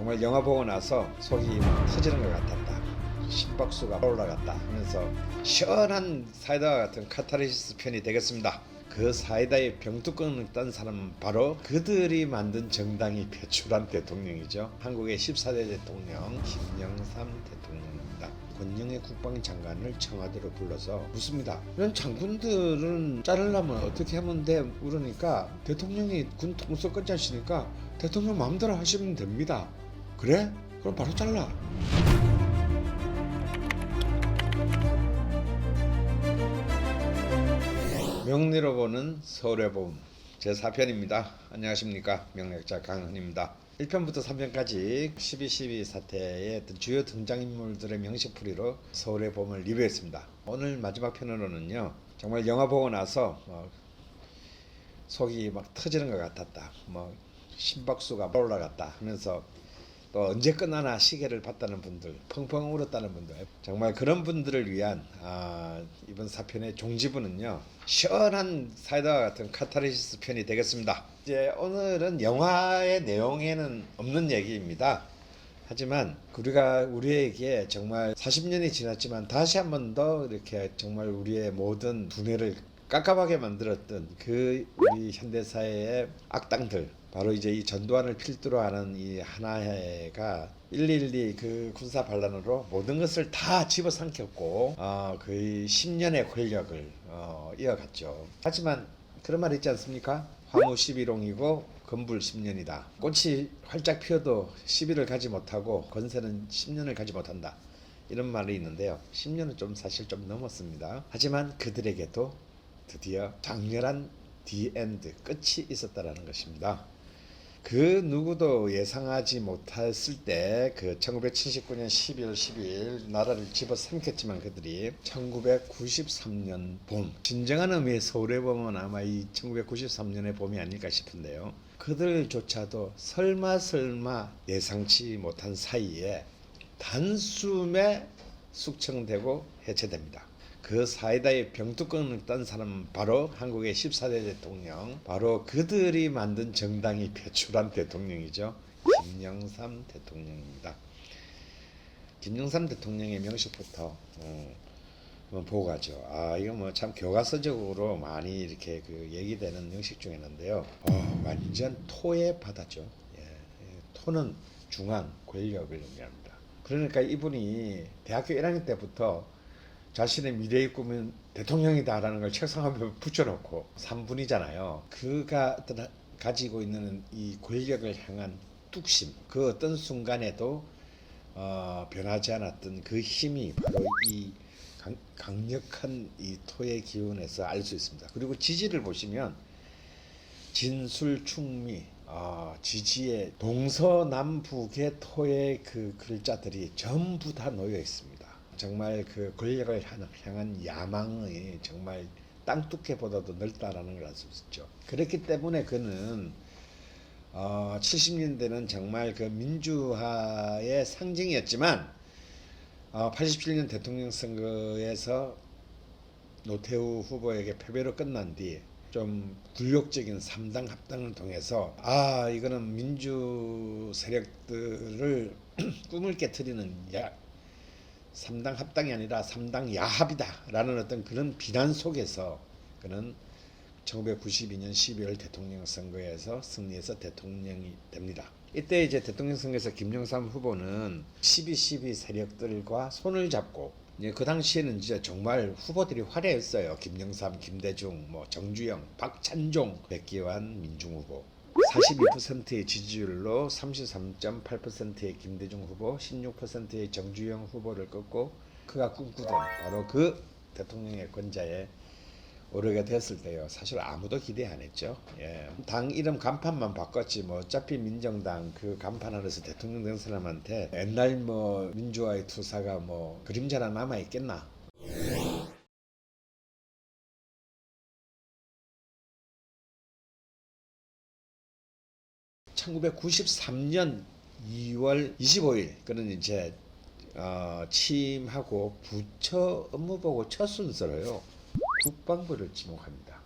정말 영화 보고 나서 속이 막 터지는 것 같았다. 심박수가 올라갔다 하면서 시원한 사이다와 같은 카타르시스 편이 되겠습니다. 그 사이다의 병뚜껑을 딴 사람은 바로 그들이 만든 정당이 배출한 대통령이죠. 한국의 14대 대통령 김영삼 대통령입니다. 권영의 국방장관을 청와대로 불러서 묻습니다. 이런 장군들은 자르려면 어떻게 하면 돼? 물으니까 대통령이 군 통수 않으시니까 대통령 마음대로 하시면 됩니다. 그래? 그럼 바로 잘라. 명리로 보는 서울의 봄 제4편입니다. 안녕하십니까 명략자 강헌입니다. 1편부터 3편까지 12.12 사태의 주요 등장인물들의 명식풀이로 서울의 봄을 리뷰했습니다. 오늘 마지막 편으로는요 정말 영화 보고 나서 뭐 속이 막 터지는 것 같았다. 뭐 심박수가 올라갔다 하면서 또 언제 끝나나 시계를 봤다는 분들, 펑펑 울었다는 분들, 정말 그런 분들을 위한 아, 이번 사편의 종지부는요 시원한 사이다와 같은 카타르시스 편이 되겠습니다. 이제 오늘은 영화의 내용에는 없는 얘기입니다. 하지만 우리가 우리에게 정말 40년이 지났지만 다시 한 번 더 이렇게 정말 우리의 모든 두뇌를 깝깝하게 만들었던 그 우리 현대사회의 악당들 바로 이제 이 전두환을 필두로 하는 이 하나회가 112 그 군사 반란으로 모든 것을 다 집어삼켰고 어, 거의 10년의 권력을 어, 이어갔죠. 하지만 그런 말 있지 않습니까? 화무 11홍이고 건불 10년이다. 꽃이 활짝 피어도 10일을 가지 못하고 건세는 10년을 가지 못한다. 이런 말이 있는데요. 10년은 좀 사실 좀 넘었습니다. 하지만 그들에게도 드디어 장렬한 디엔드 끝이 있었다라는 것입니다. 그 누구도 예상하지 못했을 때 그 1979년 12월 12일 나라를 집어삼켰지만 그들이 1993년 봄 진정한 의미의 서울의 봄은 아마 이 1993년의 봄이 아닐까 싶은데요. 그들조차도 설마 설마 예상치 못한 사이에 단숨에 숙청되고 해체됩니다. 그 사이다의 병뚜껑을 딴 사람은 바로 한국의 14대 대통령, 바로 그들이 만든 정당이 배출한 대통령이죠. 김영삼 대통령입니다. 김영삼 대통령의 명식부터 어, 보고 가죠. 아, 이거 뭐 참 교과서적으로 많이 이렇게 그 얘기되는 명식 중에 있는데요. 어, 완전 토의 바다죠. 예, 예, 토는 중앙 권력을 의미합니다. 그러니까 이분이 대학교 1학년 때부터 자신의 미래의 꿈은 대통령이다라는 걸 책상 앞에 붙여놓고 3분이잖아요. 그가 가지고 있는 이 권력을 향한 뚝심, 그 어떤 순간에도 어, 변하지 않았던 그 힘이 바로 이 강, 강력한 이 토의 기운에서 알 수 있습니다. 그리고 지지를 보시면 진술 충미 어, 지지의 동서남북의 토의 그 글자들이 전부 다 놓여 있습니다. 정말 그 권력을 향한 야망이 정말 땅두께보다도 넓다라는 걸 알 수 있죠. 그렇기 때문에 그는 어, 70년대는 정말 그 민주화의 상징이었지만 어, 87년 대통령 선거에서 노태우 후보에게 패배로 끝난 뒤 좀 굴욕적인 3당 합당을 통해서 아 이거는 민주 세력들을 꿈을 깨뜨리는 야, 3당 합당이 아니라 3당 야합이다라는 어떤 그런 비난 속에서 그는 1992년 12월 대통령 선거에서 승리해서 대통령이 됩니다. 이때 이제 대통령 선거에서 김영삼 후보는 12.12 세력들과 손을 잡고 이제 그 당시에는 이제 정말 후보들이 화려했어요. 김영삼, 김대중, 뭐 정주영, 박찬종, 백기환 민중 후보. 42%의 지지율로 33.8%의 김대중 후보, 16%의 정주영 후보를 꺾고 그가 꿈꾸던 바로 그 대통령의 권좌에 오르게 됐을 때요. 사실 아무도 기대 안 했죠. 예. 당 이름 간판만 바꿨지 뭐 어차피 민정당 그 간판 아래서 대통령 된 사람한테 옛날 뭐 민주화의 투사가 뭐 그림자나 남아 있겠나? 1993년 2월 25일 그는 이제 어, 취임하고 부처 업무보고 첫 순서로요 국방부를 지목합니다.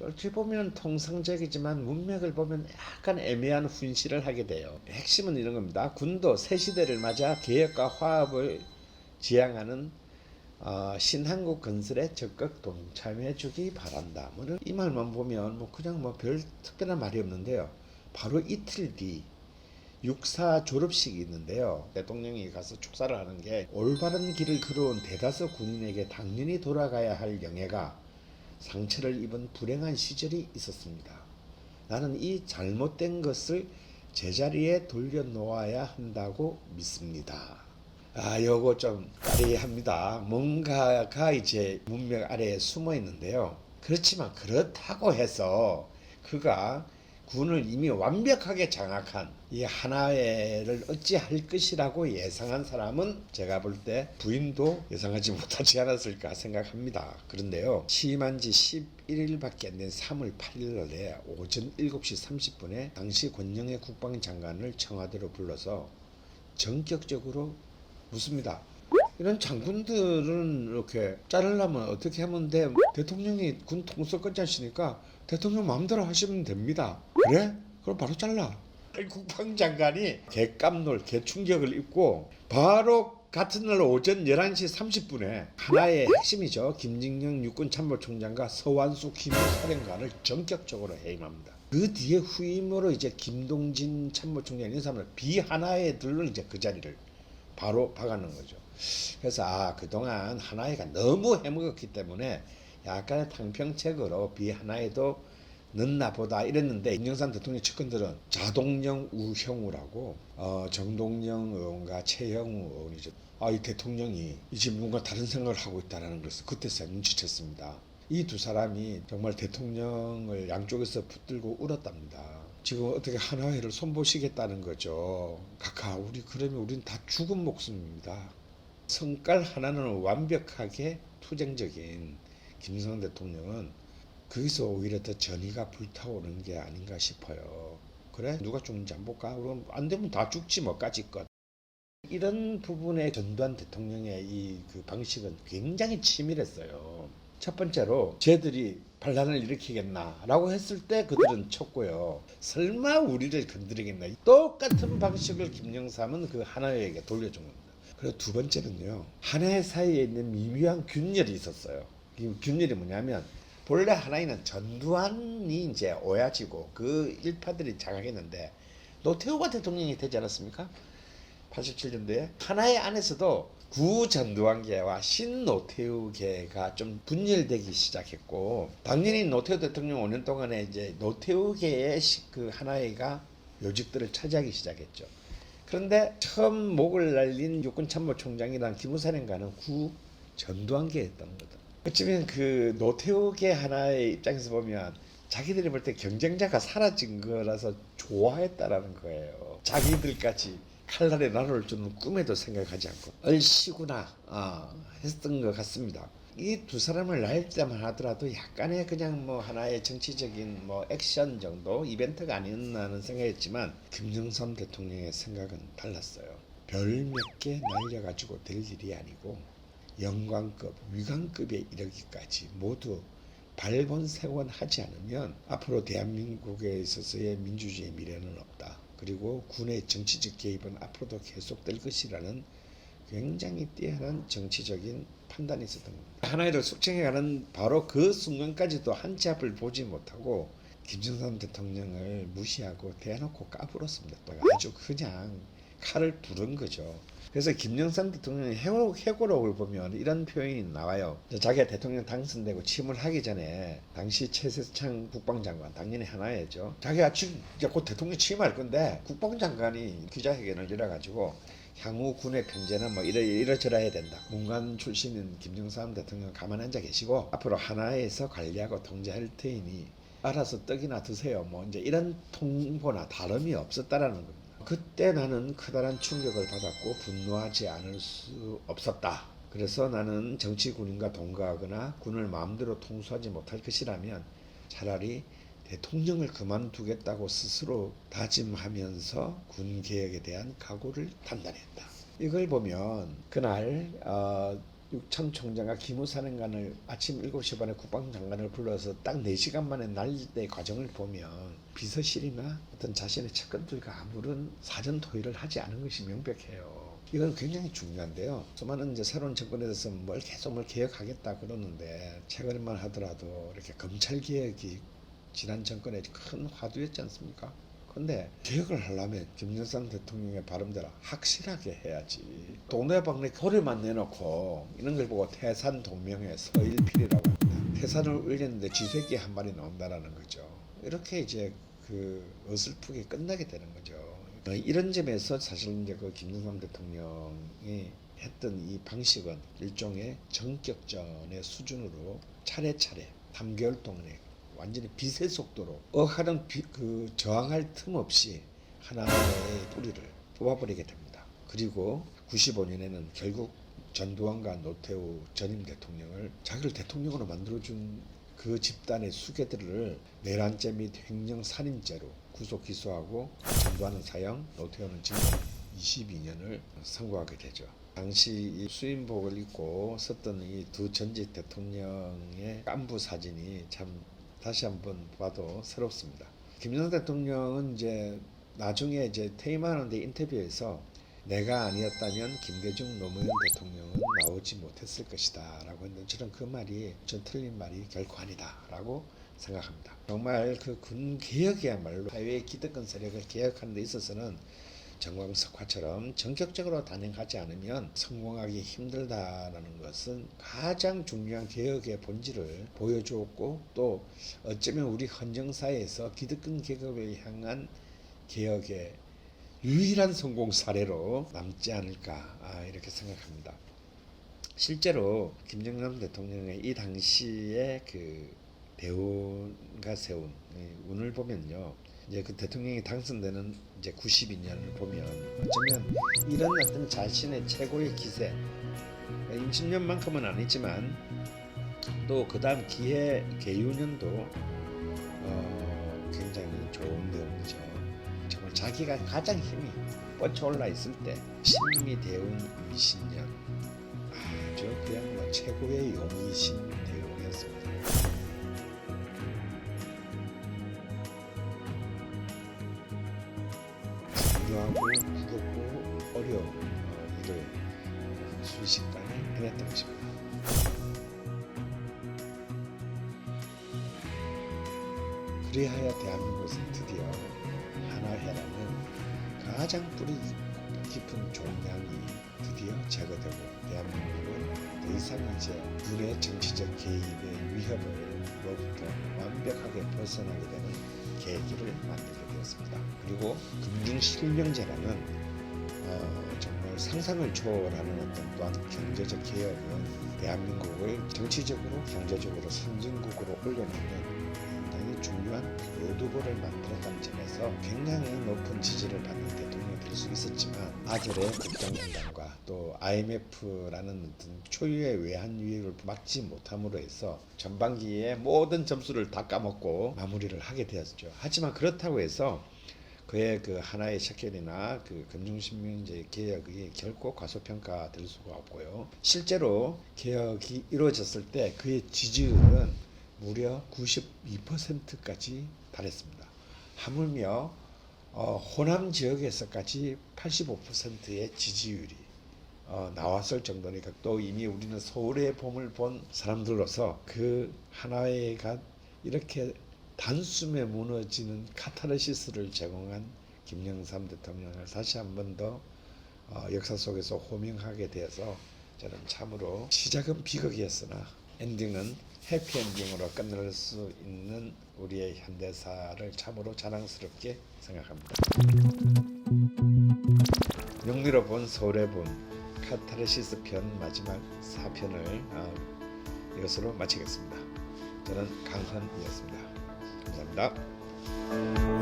어찌 보면 통상적이지만 문맥을 보면 약간 애매한 훈시를 하게 돼요. 핵심은 이런 겁니다. 군도 새 시대를 맞아 개혁과 화합을 지향하는 어, 신한국 건설에 적극 동참해 주기 바란다. 뭐는 이 말만 보면 뭐 그냥 뭐 별 특별한 말이 없는데요. 바로 이틀 뒤 육사 졸업식이 있는데요. 대통령이 가서 축사를 하는 게 올바른 길을 걸어온 대다수 군인에게 당연히 돌아가야 할 영예가 상처를 입은 불행한 시절이 있었습니다. 나는 이 잘못된 것을 제자리에 돌려놓아야 한다고 믿습니다. 아, 요거 좀 까리합니다. 뭔가가 이제 문맥 아래에 숨어 있는데요. 그렇지만 그렇다고 해서 그가 군을 이미 완벽하게 장악한 이 하나회를 어찌할 것이라고 예상한 사람은 제가 볼 때 부인도 예상하지 못하지 않았을까 생각합니다. 그런데요. 취임한 지 11일밖에 안 된 3월 8일에 오전 7시 30분에 당시 권영애 국방장관을 청와대로 불러서 전격적으로 묻습니다. 이런 장군들은 이렇게 자르려면 어떻게 하면 돼? 대통령이 군 통수 끝자시니까 대통령 마음대로 하시면 됩니다. 그래? 그럼 바로 잘라. 국방장관이 개깜놀, 개충격을 입고 바로 같은 날 오전 11시 30분에 하나의 핵심이죠. 김진영 육군참모총장과 서완수 기무사령관을 전격적으로 해임합니다. 그 뒤에 후임으로 이제 김동진 참모총장 이런 사람을 비하나에 들러 이제 그 자리를 바로 박아놓은 거죠. 그래서 아 그동안 하나이가 너무 해먹었기 때문에 약간의 탕평책으로 비하나에도 넣나 보다 이랬는데 임영삼 대통령 측근들은 자동령 우형우라고 어, 정동영 의원과 최형우 의원이죠. 아 이 대통령이 이제 뭔가 다른 생각을 하고 있다는 것을 그때서야 눈치챘습니다. 이 두 사람이 정말 대통령을 양쪽에서 붙들고 울었답니다. 지금 어떻게 하나회를 손보시겠다는 거죠. 각하 우리 그러면 우린 다 죽은 목숨입니다. 성깔 하나는 완벽하게 투쟁적인 김정은 대통령은 거기서 오히려 더 전의가 불타오르는 게 아닌가 싶어요. 그래 누가 죽는지 안 볼까? 그럼 안 되면 다 죽지 뭐까지 것. 이런 부분에 전두환 대통령의 이 그 방식은 굉장히 치밀했어요. 첫 번째로 쟤들이 반란을 일으키겠나라고 했을 때 그들은 쳤고요. 설마 우리를 건드리겠나? 똑같은 방식을 김영삼은 그 하나회에게 돌려준 겁니다. 그리고 두 번째는요. 하나회 사이에 있는 미묘한 균열이 있었어요. 이 균열이 뭐냐면 본래 하나이는 전두환이 이제 오야지고 그 일파들이 장악했는데 노태우가 대통령이 되지 않았습니까? 87년도에 하나의 안에서도 구전두환계와 신노태우계가 좀 분열되기 시작했고 당연히 노태우 대통령 5년 동안에 이제 노태우계의 시- 그 하나의가 요직들을 차지하기 시작했죠. 그런데 처음 목을 날린 육군 참모총장이란 기무사령관은 구 전두환계였던 거다. 어쩌면 그 노태우계 하나의 입장에서 보면 자기들이 볼 때 경쟁자가 사라진 거라서 좋아했다라는 거예요. 자기들까지 칼날에 날아올 줄은 꿈에도 생각하지 않고 얼씨구나 아, 했던 것 같습니다. 이 두 사람을 날 때만 하더라도 약간의 그냥 뭐 하나의 정치적인 뭐 액션 정도 이벤트가 아니었나는 생각했지만 김정삼 대통령의 생각은 달랐어요. 별 몇 개 날려가지고 될 일이 아니고 영광급, 위관급에 이르기까지 모두 발본색원 하지 않으면 앞으로 대한민국에 있어서의 민주주의 미래는 없다. 그리고 군의 정치적 개입은 앞으로도 계속될 것이라는 굉장히 뛰어난 정치적인 판단이 있었던 겁니다. 하나이를 숙청해가는 바로 그 순간까지도 한치 앞을 보지 못하고 김정삼 대통령을 무시하고 대놓고 까불었습니다. 또 아주 그냥 칼을 부른 거죠. 그래서 김영삼 대통령의 해고, 해고록을 보면 이런 표현이 나와요. 자기가 대통령 당선되고 취임을 하기 전에 당시 최세창 국방장관 당연히 하나였죠. 자기가 지금 곧 대통령 취임할 건데 국방장관이 기자회견을 열어가지고 향후 군의 편제는 뭐 이러 이러저러 해야 된다. 문관 출신인 김정삼 대통령 가만 앉아 계시고 앞으로 하나에서 관리하고 통제할 테이니 알아서 떡이나 드세요. 뭐 이제 이런 통보나 다름이 없었다라는 겁니다. 그때 나는 커다란 충격을 받았고 분노하지 않을 수 없었다. 그래서 나는 정치 군인과 동거하거나 군을 마음대로 통수하지 못할 것이라면 차라리 대통령을 그만두겠다고 스스로 다짐하면서 군 개혁에 대한 각오를 단단했다. 이걸 보면 그날 어, 육천 총장과 기무사령관을 아침 7시 반에 국방장관을 불러서 딱 4시간 만에 날릴 때 과정을 보면 비서실이나 어떤 자신의 측근들과 아무런 사전 토의를 하지 않은 것이 명백해요. 이건 굉장히 중요한데요. 수많은 이제 새로운 정권에 대해서 뭘 계속 뭘 개혁하겠다 그러는데 최근에만 하더라도 이렇게 검찰 개혁이 지난 정권의 큰 화두였지 않습니까? 근데 개혁을 하려면 김정삼 대통령의 발음대로 확실하게 해야지. 동네방네 소리만 내놓고 이런 걸 보고 태산 동명의 서일필이라고 합니다. 태산을 올렸는데 쥐새끼 한 마리 나온다라는 거죠. 이렇게 이제 그 어설프게 끝나게 되는 거죠. 어, 이런 점에서 사실 이제 그 김정삼 대통령이 했던 이 방식은 일종의 전격전의 수준으로 차례차례 3개월 동안에 완전히 빛의 속도로 어하는 비- 그 저항할 틈 없이 하나의 뿌리를 뽑아버리게 됩니다. 그리고 95년에는 결국 전두환과 노태우 전임 대통령을 자기를 대통령으로 만들어준 그 집단의 수괴들을 내란죄 및 횡령 살인죄로 구속 기소하고 전두환은 사형, 노태우는 징역 22년을 선고하게 되죠. 당시 이 수인복을 입고 섰던 이 두 전직 대통령의 깐부 사진이 참 다시 한번 봐도 새롭습니다. 김정은 대통령은 이제 나중에 이제 퇴임하는데 인터뷰에서 내가 아니었다면 김대중 노무현 대통령은 나오지 못했을 것이다 라고 했는데 저는 그 말이 전 틀린 말이 결코 아니다 라고 생각합니다. 정말 그 군 개혁이야말로 사회의 기득권 세력을 개혁하는 데 있어서는 정광석화처럼 전격적으로 단행하지 않으면 성공하기 힘들다라는 것은 가장 중요한 개혁의 본질을 보여주었고 또 어쩌면 우리 헌정사에서 기득권 계급을 향한 개혁의 유일한 성공 사례로 남지 않을까 아, 이렇게 생각합니다. 실제로 김정남 대통령의 이 당시의 그 대운과 세운 이 운을 보면요. 이제 그 대통령이 당선되는 이제 92년을 보면 어쩌면 이런 어떤 자신의 최고의 기세 임신년만큼은 아니지만 또 그 다음 기해 개유년도 어, 굉장히 좋은 내용이죠. 정말 자기가 가장 힘이 뻗쳐올라 있을 때 신미 대운 20년 아주 그냥 뭐 최고의 용이신 대운이었습니다. 가장 뿌리 깊은 종양이 드디어 제거되고 대한민국은 더 이상 이제 군의 정치적 개입의 위협으로부터 완벽하게 벗어나게 되는 계기를 만들게 되었습니다. 그리고 금융실명제라는 어, 정말 상상을 초월하는 어떤 또한 경제적 개혁은 대한민국을 정치적으로 경제적으로 선진국으로 올려놓는 로드볼을 만들어가는 점에서 굉장히 높은 지지를 받는 대통령이 될 수 있었지만 아들의 국정농단과 또 IMF라는 초유의 외환 위기를 막지 못함으로 해서 전반기에 모든 점수를 다 까먹고 마무리를 하게 되었죠. 하지만 그렇다고 해서 그의 그 하나의 셔켈이나 그 금융신명제 개혁이 결코 과소평가될 수가 없고요. 실제로 개혁이 이루어졌을 때 그의 지지율은 무려 92%까지 달했습니다. 하물며 어, 호남 지역에서까지 85%의 지지율이 어, 나왔을 정도니까 또 이미 우리는 서울의 봄을 본 사람들로서 그 하나의가 이렇게 단숨에 무너지는 카타르시스를 제공한 김영삼 대통령을 다시 한 번더 어, 역사 속에서 호명하게 되어서 저는 참으로 시작은 비극이었으나 엔딩은 해피엔딩으로 끝낼 수 있는 우리의 현대사를 참으로 자랑스럽게 생각합니다. 영리로 본 서울의 봄 카타르시스 편 마지막 4편을 어, 이것으로 마치겠습니다. 저는 강헌이었습니다. 감사합니다.